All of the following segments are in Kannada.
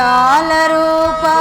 జాలరూపా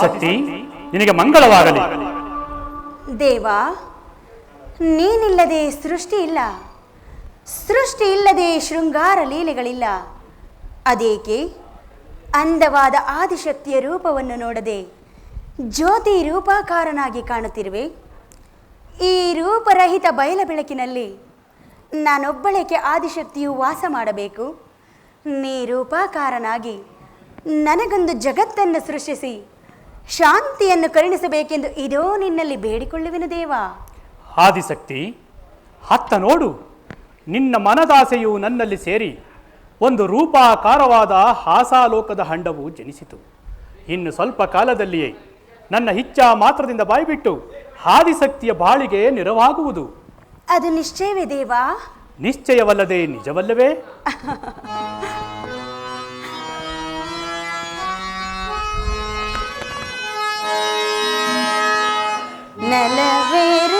ಆದಿಶಕ್ತಿ ನಿನಗೆ ಮಂಗಳವಾಗಲಿ. ದೇವ, ನೀನಿಲ್ಲದೆ ಸೃಷ್ಟಿ ಇಲ್ಲ ಸೃಷ್ಟಿ ಇಲ್ಲದೆ ಶೃಂಗಾರ ಲೀಲೆಗಳಿಲ್ಲ. ಅದೇಕೆ? ಅಂದವಾದ ಆದಿಶಕ್ತಿಯ ರೂಪವನ್ನು ನೋಡದೆ ಜ್ಯೋತಿ ರೂಪಾಕಾರನಾಗಿ ಕಾಣುತ್ತಿರುವೆ. ಈ ರೂಪರಹಿತ ಬಯಲ ಬೆಳಕಿನಲ್ಲಿ ನಾನೊಬ್ಬಳಕ್ಕೆ ಆದಿಶಕ್ತಿಯು ವಾಸ ಮಾಡಬೇಕು? ನೀ ರೂಪಾಕಾರನಾಗಿ ನನಗೊಂದು ಜಗತ್ತನ್ನು ಸೃಷ್ಟಿಸಿ. ಶಾಂತಿಯನ್ನು ಕರುಣಿಸಬೇಕೆಂದು ಇದೋ ನಿನ್ನಲ್ಲಿ ಬೇಡಿಕೊಳ್ಳುವೆನು ದೇವ. ಆದಿಶಕ್ತಿ ಹತ್ತ ನೋಡು. ನಿನ್ನ ಮನದಾಸೆಯು ನನ್ನಲ್ಲಿ ಸೇರಿ ಒಂದು ರೂಪಾಕಾರವಾದ ಹಾಸಾಲೋಕದ ಹಂಡವು ಜನಿಸಿತು. ಇನ್ನು ಸ್ವಲ್ಪ ಕಾಲದಲ್ಲಿಯೇ ನನ್ನ ಇಚ್ಛಾ ಮಾತ್ರದಿಂದ ಬಾಯ್ಬಿಟ್ಟು ಆದಿಶಕ್ತಿಯ ಬಾಳಿಗೆ ನೆರವಾಗುವುದು. ಅದು ನಿಶ್ಚಯವೇ ದೇವ? ನಿಶ್ಚಯವಲ್ಲದೆ ನಿಜವಲ್ಲವೇ? ನಲವೇರುಬಾ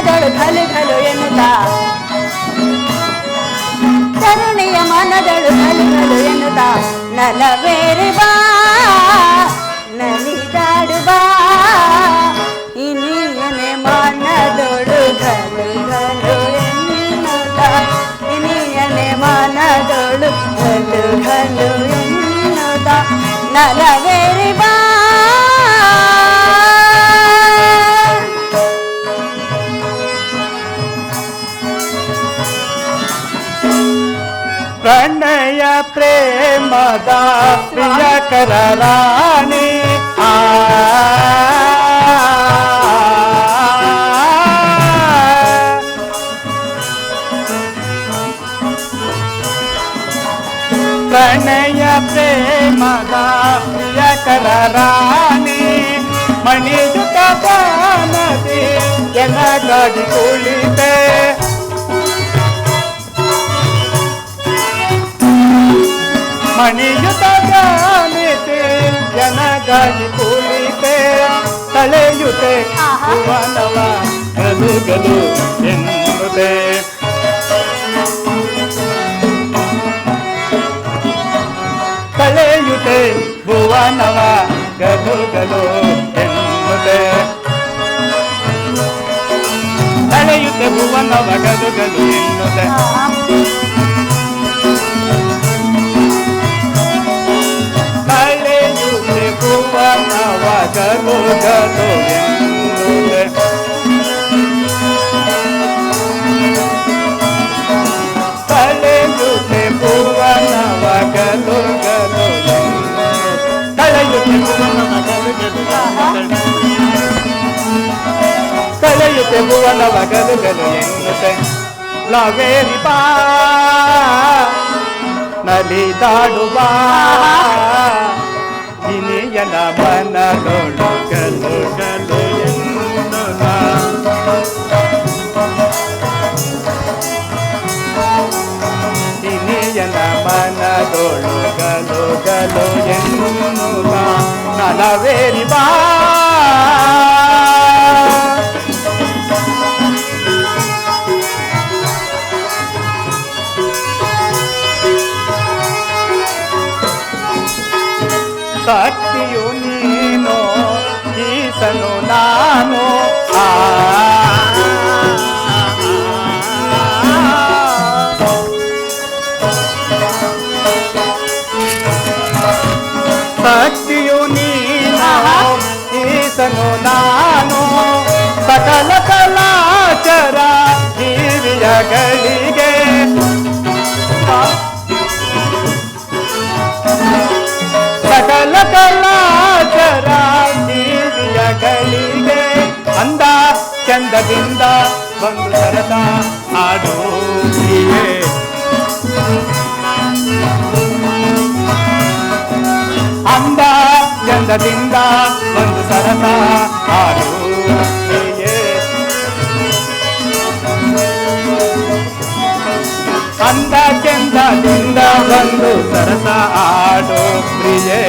మనదడు ఘలు ఘలు ఎనుత తరుణియ మనదడు ఘలు ఘలు ఎనుత నలవేరు బా నలిదాడు ఇనియనే మనదడు ఘలు ఘలు ఎన్నుత ఇనియనే మనదడు ఘలు ఘలు ఎన్నుత. నలవేరు బా ಪ್ರಣಯ ಪ್ರೇಮದ ಪ್ರಿಯಕರ ರಾಣಿ ಆ ಪ್ರಣಯ ಪ್ರೇಮದ ಪ್ರಿಯಕರ ರಾಣಿ ಮಣಿಜುತ ಬಾನದಿ ಎನಗಾಗಿ ಕುಳಿತೆ ಮಣಿಯುತ ಜಾನಿತೆ ಜನಗಾಗಿ ಕುಳಿತೆ ತಳೆಯುತೆ ಆಹಾ. ಭುವನವ ಗಲು ಗಲು ಎನ್ನುತ್ತೆ ತಳೆಯುತೆ ಭುವನವ ಗಲು ಗಲು ಎನ್ನುತ್ತೆ ತಳೆಯುತ್ತೆ ಭುವನವ ಗಲು ಗಲು ಎನ್ನುತ್ತೆ ಗಲು ಗಲು ಎನ್ನುತ್ತೆ ಲವೇರಿ ಬಾ. ನಲಿದಾಡುವ ಇನಿಯನ ಮನದೊಳು మనదొళగలు గలు ఎన్నుగా నలవేరి బా సత్ ಶಕ್ತಿಯು ನೀನು ನಾನು. ಸಕಲ ಕಲಾಚರ ಹಿರಿಯಗಳಿಗೆ. ಸಕಲ ಕಲಾಚರ ಹಿರಿಯಗಳಿಗೆ. ಅಂದ ಚಂದದಿಂದ ಬಂದು ಸರಸ ಹಾಡು. ಚಂದದಿಂದ ಬಂದು ಸರಸ ಹಾಡು ಹೀಗೆ ಅಂದ ಚಂದದಿಂದ ಬಂದು ಸರಸ ಆಡು ಪ್ರಿಯೆ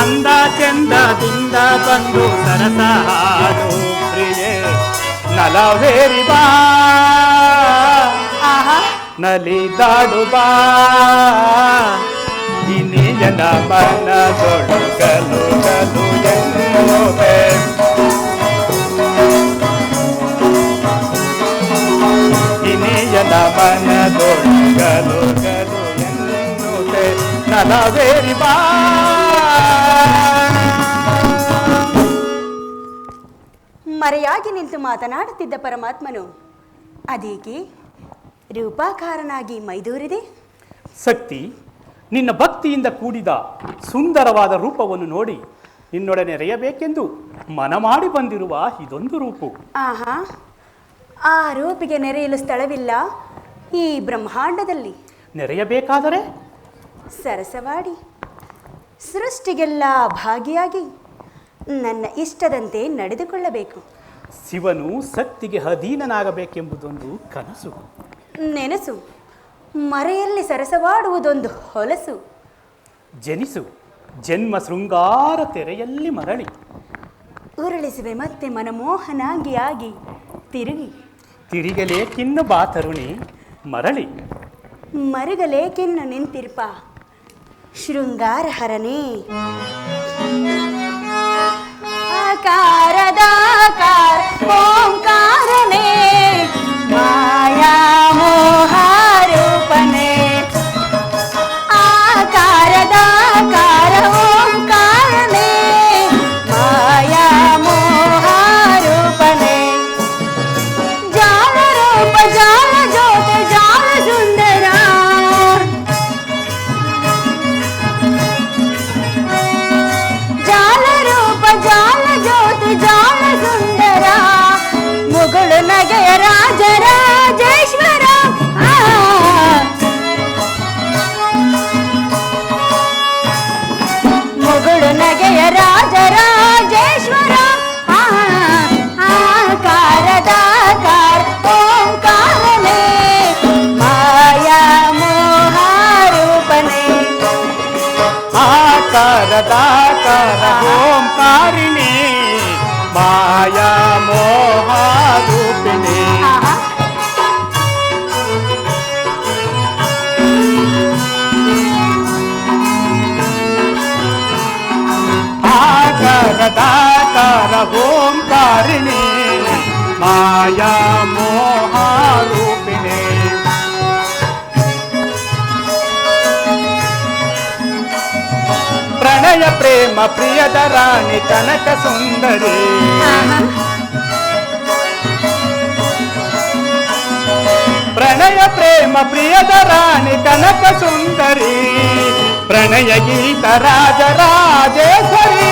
ಅಂದ ಚಂದದಿಂದ ಬಂದು ಸರಸ ಹಾಡು ಪ್ರಿಯೆ ನಲವೇರಿ ಬಾ ಆಹಾ ನಲಿದಾಡು ಬಾ ಇನಿಯನ ಮನದೊಳು ಗಲು ಕಲು ಎನ್ನುವೆ. ಇನಿಯನ ಮನದೊಳು ಗಲು ಕಲು ಎನ್ನುವೆ. ನಲವೇರಿ ಬಾ. ಮರೆಯಾಗಿ ನಿಂತು ಮಾತನಾಡುತ್ತಿದ್ದ ಪರಮಾತ್ಮನು, ಅದೇಕೆ ರೂಪಾಕಾರನಾಗಿ ಮೈದೂರಿದೆ? ಶಕ್ತಿ ನಿನ್ನ ಭಕ್ತಿಯಿಂದ ಕೂಡಿದ ಸುಂದರವಾದ ರೂಪವನ್ನು ನೋಡಿ ನಿನ್ನೊಡನೆ ರೆಯಬೇಕೆಂದು ಮನ ಮಾಡಿ ಬಂದಿರುವ ಇದೊಂದು ರೂಪು. ಆಹಾ ಆ ರೂಪಿಗೆ ನೆರೆಯಲು ಸ್ಥಳವಿಲ್ಲ ಈ ಬ್ರಹ್ಮಾಂಡದಲ್ಲಿ. ನೆರೆಯಬೇಕಾದರೆ? ಸರಸವಾಡಿ ಸೃಷ್ಟಿಗೆಲ್ಲ ಭಾಗಿಯಾಗಿ ನನ್ನ ಇಷ್ಟದಂತೆ ನಡೆದುಕೊಳ್ಳಬೇಕು. ಶಿವನು ಶಕ್ತಿಗೆ ಅಧೀನನಾಗಬೇಕೆಂಬುದೊಂದು ಕನಸು. ನೆನಸು ಮರೆಯಲ್ಲಿ ಸರಸವಾಡುವುದೊಂದು ಹೊಲಸು. ಜನಿಸು ಜನ್ಮ ಶೃಂಗಾರ ತೆರೆಯಲ್ಲಿ ಮರಳಿ. ಉರುಳಿಸುವೆ ಮತ್ತೆ ಮನಮೋಹನಾಗಿ ಆಗಿ ತಿರುಗಿ. ತಿರುಗಲೇಕಿನ್ನು ಬಾ ತರುಣಿ ಮರಳಿ. ಮರುಗಲೇಕಿನ್ನು ನಿಂತಿರ್ಪ ಶೃಂಗಾರ ಹರನೇ ಆಕಾರದಾಕಾರ ಓಂಕಾರನೇ श्वर मुनगयेश्वर आकारदाकार ओम्कारे आया मोहारूपणे आकारदाकार ओम्कारिण ఓంకార ఓంకారిణి మాయా మోహారూపిణి. ప్రణయ ప్రేమ ప్రియధరాణి కనక సుందరి. ప్రణయ ప్రేమ ప్రియధరాణి కనక సుందరి. ప్రణయ గీత రాజరాజేశ్వరి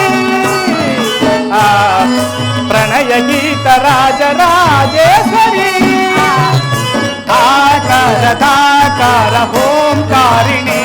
ప్రణయ గీత రాజరాజేశ్వరి. తాకార తాకార హోంకారిణి.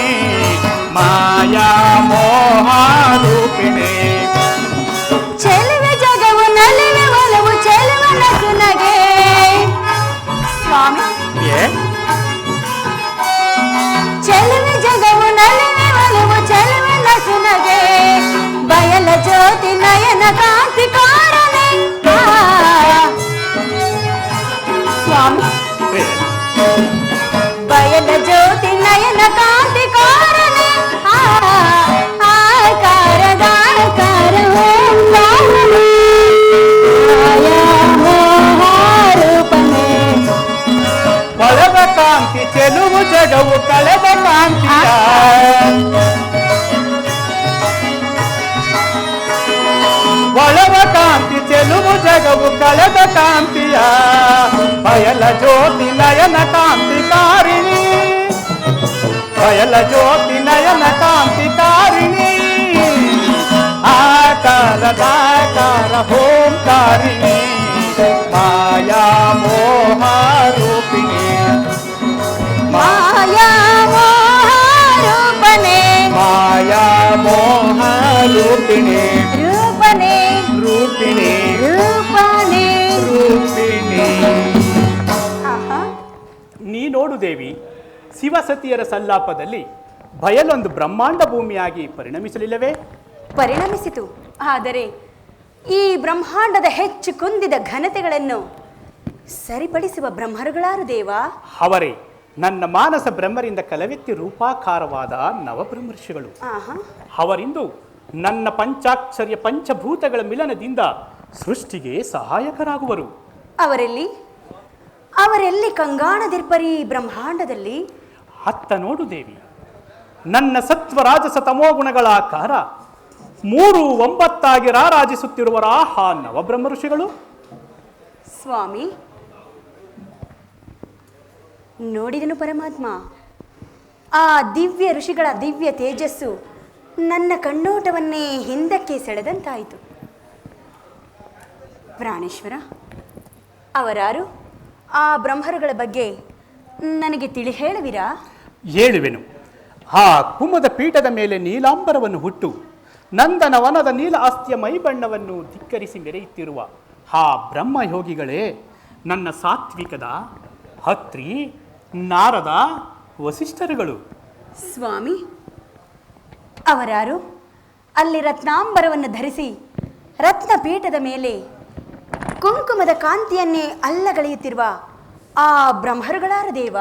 ಚೆಲುವು ಜಗವು ಕಳೆದ ಕಾಂತಿಯ ಒಳವ ಕಾಂತಿ ಚೆಲುವು ಜಗವು ಕಳೆದ ಕಾಂತಿಯ ಬಯಲ ಜ್ಯೋತಿ ನಯನ ಕಾಂತಿ ಕಾರಿಣಿ ಬಯಲ ಜ್ಯೋತಿ ನಯನ ಕಾಂತಿ ಕಾರಿಣಿ ಆಕಾರದಾಕಾರ ಓಂಕಾರಿಣಿ ಮಾಯಾ ಮೋಹಾರೂಪಿಣಿ ಮಾಯಾ ರೂಪಿಣಿ ರೂಪನೆ. ರೂಪಿಣಿ. ರೂಪನೆ. ರೂಪಿಣಿ. ನೀ ನೋಡು ದೇವಿ ಶಿವಸತಿಯರ ಸಲ್ಲಾಪದಲ್ಲಿ ಬಯಲೊಂದು ಬ್ರಹ್ಮಾಂಡ ಭೂಮಿಯಾಗಿ ಪರಿಣಮಿಸಲಿಲ್ಲವೇ? ಪರಿಣಮಿಸಿತು. ಆದರೆ ಈ ಬ್ರಹ್ಮಾಂಡದ ಹೆಚ್ಚು ಕುಂದಿದ ಘನತೆಗಳನ್ನು ಸರಿಪಡಿಸುವ ಬ್ರಹ್ಮರುಗಳಾರು ದೇವ? ಅವರೇ ನನ್ನ ಮಾನಸ ಬ್ರಹ್ಮರಿಂದ ಕಲವೆತ್ತಿ ರೂಪಾಕಾರವಾದ ನವಬ್ರಹ್ಮರ್ಷಿಗಳು. ಆಹಾ. ಅವರಿಂದು ನನ್ನ ಪಂಚಾಕ್ಷರ್ಯ ಪಂಚಭೂತಗಳ ಮಿಲನದಿಂದ ಸೃಷ್ಟಿಗೆ ಸಹಾಯಕರಾಗುವರು. ಅವರೆಲ್ಲಿ? ಅವರೆಲ್ಲಿ ಕಂಗಾಣದಿರ್ಪರಿ ಬ್ರಹ್ಮಾಂಡದಲ್ಲಿ? ಅತ್ತ ನೋಡು ದೇವಿ. ನನ್ನ ಸತ್ವ ರಾಜಸ ತಮೋಗುಣಗಳ ಆಕಾರ ಮೂರು ಒಂಬತ್ತಾಗಿ ರಾರಾಜಿಸುತ್ತಿರುವರ ಆ ನವಬ್ರಹ್ಮ ಋಷಿಗಳು ಸ್ವಾಮಿ ನೋಡಿದನು ಪರಮಾತ್ಮ. ಆ ದಿವ್ಯ ಋಷಿಗಳ ದಿವ್ಯ ತೇಜಸ್ಸು ನನ್ನ ಕಣ್ಣೋಟವನ್ನೇ ಹಿಂದಕ್ಕೆ ಸೆಳೆದಂತಾಯಿತು. ಪ್ರಾಣೇಶ್ವರ, ಅವರಾರು ಆ ಬ್ರಹ್ಮರುಗಳ ಬಗ್ಗೆ ನನಗೆ ತಿಳಿ ಹೇಳುವಿರಾ? ಹೇಳುವೆನು. ಆ ಕುಮದ ಪೀಠದ ಮೇಲೆ ನೀಲಾಂಬರವನ್ನು ಹುಟ್ಟು ನಂದನವನದ ನೀಲ ಆಸ್ತಿಯ ಮೈಬಣ್ಣವನ್ನು ಧಿಕ್ಕರಿಸಿ ಮೆರೆಯುತ್ತಿರುವ ಆ ಬ್ರಹ್ಮಯೋಗಿಗಳೇ ನನ್ನ ಸಾತ್ವಿಕದ ಹತ್ರಿ ನಾರದ ವಸಿಷ್ಠರುಗಳು. ಸ್ವಾಮಿ ಅವರಾರು ಅಲ್ಲಿ ರತ್ನಾಂಬರವನ್ನು ಧರಿಸಿ ರತ್ನಪೀಠದ ಮೇಲೆ ಕುಂಕುಮದ ಕಾಂತಿಯನ್ನೇ ಅಲ್ಲಗಳೆಯುತ್ತಿರುವ ಆ ಬ್ರಹ್ಮರುಗಳಾರ ದೇವ?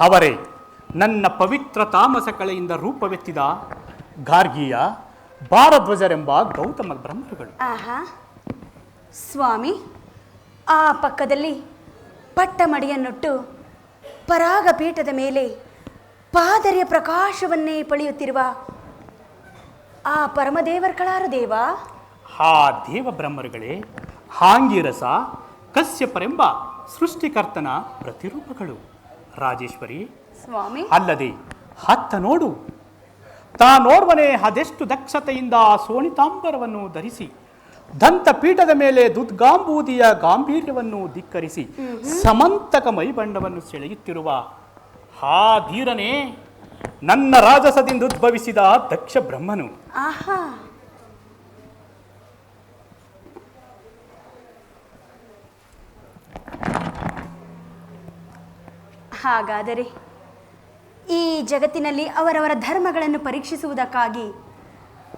ಅವರೇ ನನ್ನ ಪವಿತ್ರ ತಾಮಸ ಕಳೆಯಿಂದ ರೂಪವೆತ್ತಿದ ಗಾರ್ಗಿಯ ಭಾರಧ್ವಜರೆಂಬ ಗೌತಮ ಬ್ರಹ್ಮರುಗಳು. ಆಹಾ ಸ್ವಾಮಿ ಆ ಪಕ್ಕದಲ್ಲಿ ಪಟ್ಟಮಡಿಯನ್ನುಟ್ಟು ಪರಾಗ ಪೀಠದ ಮೇಲೆ ಪಾದರಿಯ ಪ್ರಕಾಶವನ್ನೇ ಪಳೆಯುತ್ತಿರುವ ಆ ಪರಮದೇವರ್ಕಳಾರ ದೇವ? ಹಾ ದೇವ ಬ್ರಹ್ಮರುಗಳೇ ಹಾಂಗಿರಸ ಕಶ್ಯಪರೆಂಬ ಸೃಷ್ಟಿಕರ್ತನ ಪ್ರತಿರೂಪಗಳು. ರಾಜೇಶ್ವರಿ ಸ್ವಾಮಿ. ಅಲ್ಲದೆ ಹತ್ತ ನೋಡು. ತಾನೋರ್ವನೇ ಅದೆಷ್ಟು ದಕ್ಷತೆಯಿಂದ ಸೋಣಿತಾಂಬರವನ್ನು ಧರಿಸಿ ದಂತ ಪೀಠದ ಮೇಲೆ ದುದ್ಗಾಂಬೂದಿಯ ಗಾಂಭೀರ್ಯವನ್ನು ಧಿಕ್ಕರಿಸಿ ಸಮಂತಕ ಮೈಬಣ್ಣವನ್ನು ಸೆಳೆಯುತ್ತಿರುವ ಹಾ ಧೀರನೇ, ನನ್ನ ರಾಜಸದಿಂದ ಉದ್ಭವಿಸಿದ ದಕ್ಷ ಬ್ರಹ್ಮನು. ಹಾಗಾದರೆ ಈ ಜಗತ್ತಿನಲ್ಲಿ ಅವರವರ ಧರ್ಮಗಳನ್ನು ಪರೀಕ್ಷಿಸುವುದಕ್ಕಾಗಿ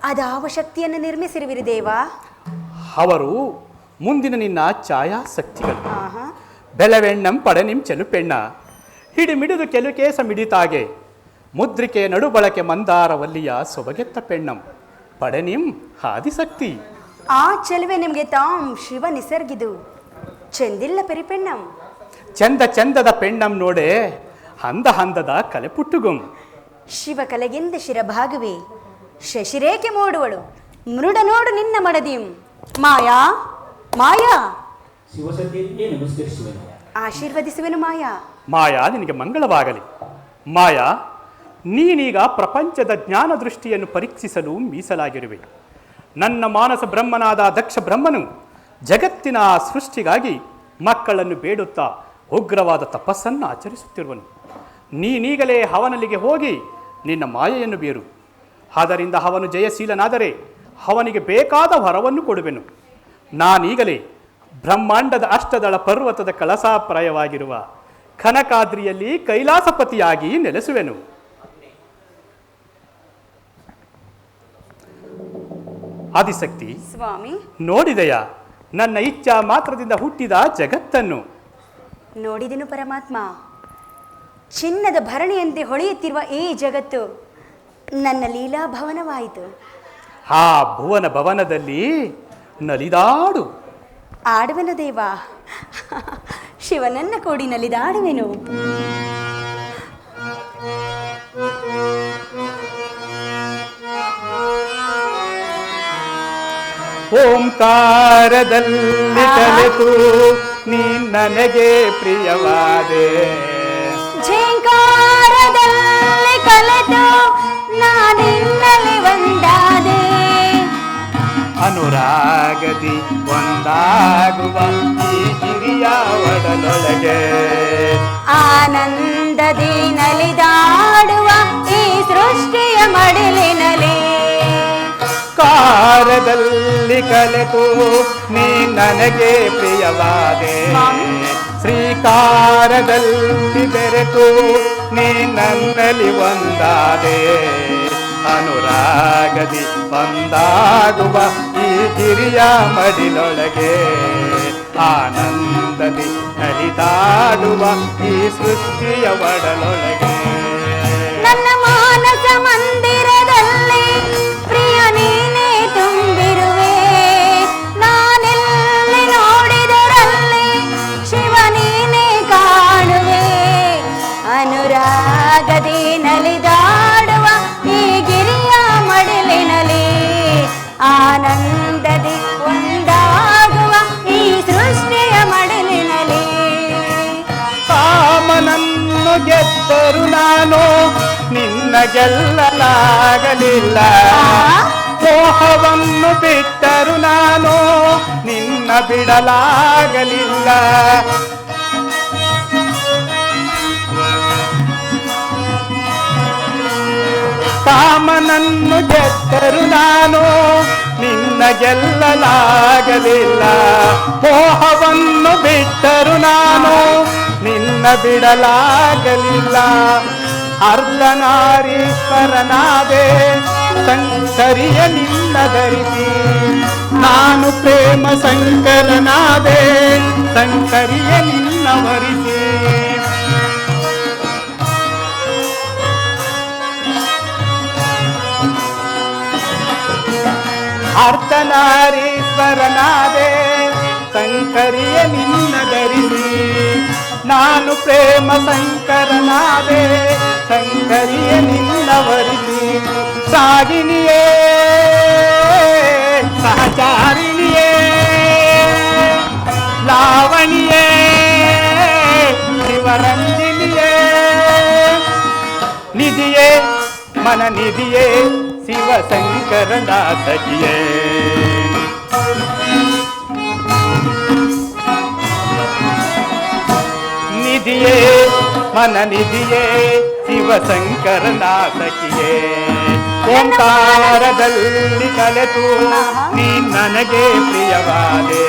ಅದಾವ ಶಕ್ತಿಯನ್ನು ನಿರ್ಮಿಸಿರುವಿರಿ ದೇವ. ಅವರು ಮುಂದಿನ ನಿನ್ನ ಛಾಯಾಸಕ್ತಿಗಳು. ಆಹಾ. ಪಡೆ ಪಡನಿಂ ಚೆಲುಪೆಣ್ಣ ಹಿಡಿಮಿಡಿದು ಕೆಲುಕೇಸ ಮಿಡಿತಾಗೆ. ಮುದ್ರಿಕೆ ನಡುಬಳಕೆ ಮಂದಾರ ವಲ್ಲಿಯ ಸೊಬಗೆತ್ತ ಪೆಣ್ಣಂ. ಪಡನಿಂ ಹಾದಿಸಕ್ತಿ. ಆ ಚೆಲುವೆ ನಿಮಗೆ ತಾಂ ಶಿವ ನಿಸರ್ಗಿದು. ಚೆಂದಿಲ್ಲ ಪೆರಿಪೆಣ್ಣಂ ಚಂದ ಚಂದದ ಪೆಣ್ಣಂ ನೋಡೆ. ಹಂದ ಹಂದದ ಕಲೆ ಪುಟ್ಟುಗುಂ. ಶಿವ ಕಲೆಗೆಂದ ಶಿರಭಾಗವೇ. ಶಶಿರೇಖೆ ಮೋಡುವಳು. ಮೃಡ ನೋಡು ನಿನ್ನ ಮಡದಿಂ. ಮಾಯಾ? ಮಾಯಾ? ನಮಸ್ಕರಿಸುವೆನು? ಆಶೀರ್ವದಿಸುವೆನು ಮಾಯಾ. ಮಾಯಾ ನಿನಗೆ ಮಂಗಳವಾಗಲಿ. ಮಾಯಾ ನೀನೀಗ ಪ್ರಪಂಚದ ಜ್ಞಾನ ದೃಷ್ಟಿಯನ್ನು ಪರೀಕ್ಷಿಸಲು ಮೀಸಲಾಗಿರುವೆ. ನನ್ನ ಮಾನಸ ಬ್ರಹ್ಮನಾದ ದಕ್ಷ ಬ್ರಹ್ಮನು ಜಗತ್ತಿನ ಸೃಷ್ಟಿಗಾಗಿ ಮಕ್ಕಳನ್ನು ಬೇಡುತ್ತಾ ಉಗ್ರವಾದ ತಪಸ್ಸನ್ನು ಆಚರಿಸುತ್ತಿರುವನು. ನೀನೀಗಲೇ ಹವನಲ್ಲಿಗೆ ಹೋಗಿ ನಿನ್ನ ಮಾಯೆಯನ್ನು ಬೇರು. ಆದ್ದರಿಂದ ಅವನು ಜಯಶೀಲನಾದರೆ ಅವನಿಗೆ ಬೇಕಾದ ವರವನ್ನು ಕೊಡುವೆನು. ನಾನೀಗಲೇ ಬ್ರಹ್ಮಾಂಡದ ಅಷ್ಟದಳ ಪರ್ವತದ ಕಳಸಾಪ್ರಾಯವಾಗಿರುವ ಕನಕಾದ್ರಿಯಲ್ಲಿ ಕೈಲಾಸಪತಿಯಾಗಿ ನೆಲೆಸುವೆನು. ಆದಿಶಕ್ತಿ ಸ್ವಾಮಿ. ನೋಡಿದೆಯ? ನನ್ನ ಇಚ್ಛಾ ಮಾತ್ರದಿಂದ ಹುಟ್ಟಿದ ಜಗತ್ತನ್ನು. ನೋಡಿದೆನು ಪರಮಾತ್ಮ. ಚಿನ್ನದ ಭರಣಿಯಂತೆ ಹೊಳೆಯುತ್ತಿರುವ ಈ ಜಗತ್ತು ನನ್ನ ಲೀಲಾ ಭವನವಾಯಿತು ಆ ಭುವನ ಭವನದಲ್ಲಿ ನಲಿದಾಡು. ಆಡುವೆನು ದೇವ. ಶಿವನನ್ನ ಕೂಡಿ ನಲಿದಾಡುವೆನು. ಓಂಕಾರದಲ್ಲಿ ತಲೆತು ನೀ ನನಗೆ ಪ್ರಿಯವಾದೆ. ಝೇಂಕಾರದಲ್ಲಿ ಕಲೆತು ನಾನಿನ್ನಲಿ ಒಂದಾದೆ. ಅನುರಾಗದಿ ಒಂದಾಗುವ ಈ ಗಿರಿಯ ಒಡಲೊಳಗೆ ಆನಂದದಿ ನಲಿದಾಡುವ ಈ ಸೃಷ್ಟಿಯ ಮಡಿಲಿನಲಿ ಕಾರದಲ್ಲಿ ಕಲೆತು ನೀ ನನಗೆ ಪ್ರಿಯವಾದೆ. ಶ್ರೀಕಾರದಲ್ಲಿ ಬೆರೆತು ನೀ ನನ್ನಲ್ಲಿ ಒಂದಾದೆ. ಅನುರಾಗದಿ ಒಂದಾಗುವ ಈ ಗಿರಿಯ ಮಡಿಲೊಳಗೆ ಆನಂದದಿ ನಲಿದಾಡುವ ಈ ಸೃಷ್ಟಿಯ ಒಡಲೊಳಗೆ. ಗೆದ್ದರು ನಾನು ನಿನ್ನ ಗೆಲ್ಲಲಾಗಲಿಲ್ಲ ಮೋಹವನ್ನು ಬಿಟ್ಟರು ನಾನು ನಿನ್ನ ಬಿಡಲಾಗಲಿಲ್ಲ. ಕಾಮನನ್ನು ಗೆದ್ದರು ನಾನು ನಿನ್ನ ಗೆಲ್ಲಲಾಗಲಿಲ್ಲ ಮೋಹವನ್ನು ಬಿಟ್ಟರು ನಾನು ನಿನ್ನ ಬಿಡಲಾಗಲಿಲ್ಲ ಅರ್ಧನಾರೀಶ್ವರನಾದೆ ಸಂಕರಿಯ ನಿನ್ನ ಧರಿಸಿ ನಾನು ಪ್ರೇಮ ಸಂಕರನಾದೆ ಸಂಕರಿಯ ನಿನ್ನ ವರಿಸಿ ಅರ್ಥನಾರೀಶ್ವರನಾದೆ ಸಂಕರಿಯ ನಿನ್ನ ಧರಿಸಿ ನಾನು ಪ್ರೇಮ ಶಂಕರನಾದೆ ಶಂಕರಿಯ ನಿನ್ನ ವರಿಸಿ ಸಾಗಿನಿಯೇ ಸಹಚಾರಿಣಿಯೇ ಲಾವಣಿಯೇ ಶಿವರಂಜಿನಿಯೇ ನಿಧಿಯೇ ಮನ ನಿಧಿಯೇ ಶಿವಶಂಕರನ ಸಖಿಯೇ ನಿಧಿಯೇ ಮನ ನಿಧಿಯೇ ಶಿವಶಂಕರನ ನಾಟಕಿಯೇ. ಓಂಕಾರದಲ್ಲಿ ಕಲೆತು ನೀ ನನಗೆ ಪ್ರಿಯವಾದೆ.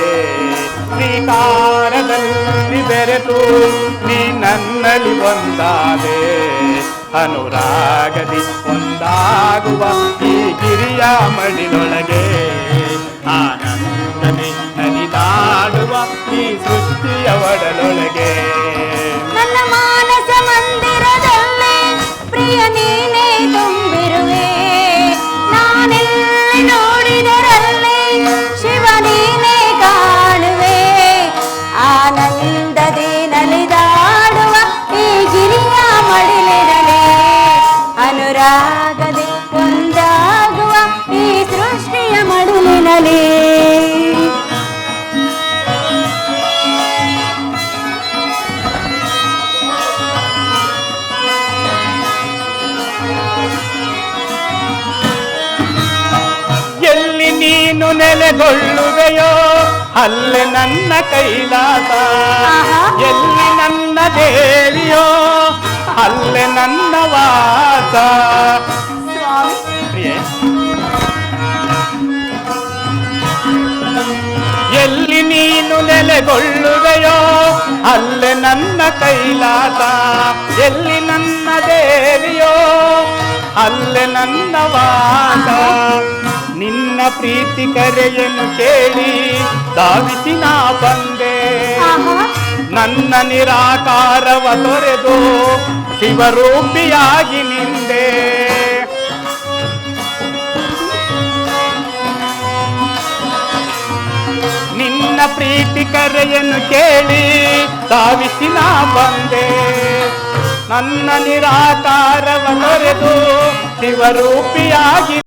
ಶ್ರೀಕಾರದಲ್ಲಿ ಬೆರೆತು ನೀ ನನ್ನಲ್ಲಿ ಒಂದಾದೆ. ಅನುರಾಗದಿ ಒಂದಾಗುವ ಈ ಗಿರಿಯ ಮಡಿಲೊಳಗೆ. ಆನಂದನೆ ನಲಿದಾಡುವ ಈ ಸೃಷ್ಟಿಯ ಒಡಲೊಳಗೆ. ಅಲ್ಲೇ ನನ್ನ ಕೈಲಾಸ. ಆಹಾ. ಎಲ್ಲಿ ನನ್ನ ದೇವಿಯೋ ಅಲ್ಲೇ ನನ್ನ ವಾಸ. ಸ್ವಾಮಿ. ಪ್ರಿಯೆ. ಎಲ್ಲಿ ನೀನು ನೆಲೆಗೊಳ್ಳುವೆಯೋ ಅಲ್ಲೇ ನನ್ನ ಕೈಲಾಸ. ಎಲ್ಲಿ ನನ್ನ ದೇವಿಯೋ ಅಲ್ಲೇ ನನ್ನ ವಾಸ. ನಿನ್ನ ಪ್ರೀತಿ ಕರೆಯನ್ನು ಕೇಳಿ ಧಾವಿಸಿ ನಾ ಬಂದೆ ನನ್ನ ನಿರಾಕಾರವ ತೊರೆದು ಶಿವರೂಪಿಯಾಗಿ ನಿಂದೆ. ನಿನ್ನ ಪ್ರೀತಿ ಕರೆಯನ್ನು ಕೇಳಿ ಧಾವಿಸಿ ನಾ ಬಂದೆ ನನ್ನ ನಿರಾಕಾರವ ತೊರೆದು ಶಿವರೂಪಿಯಾಗಿ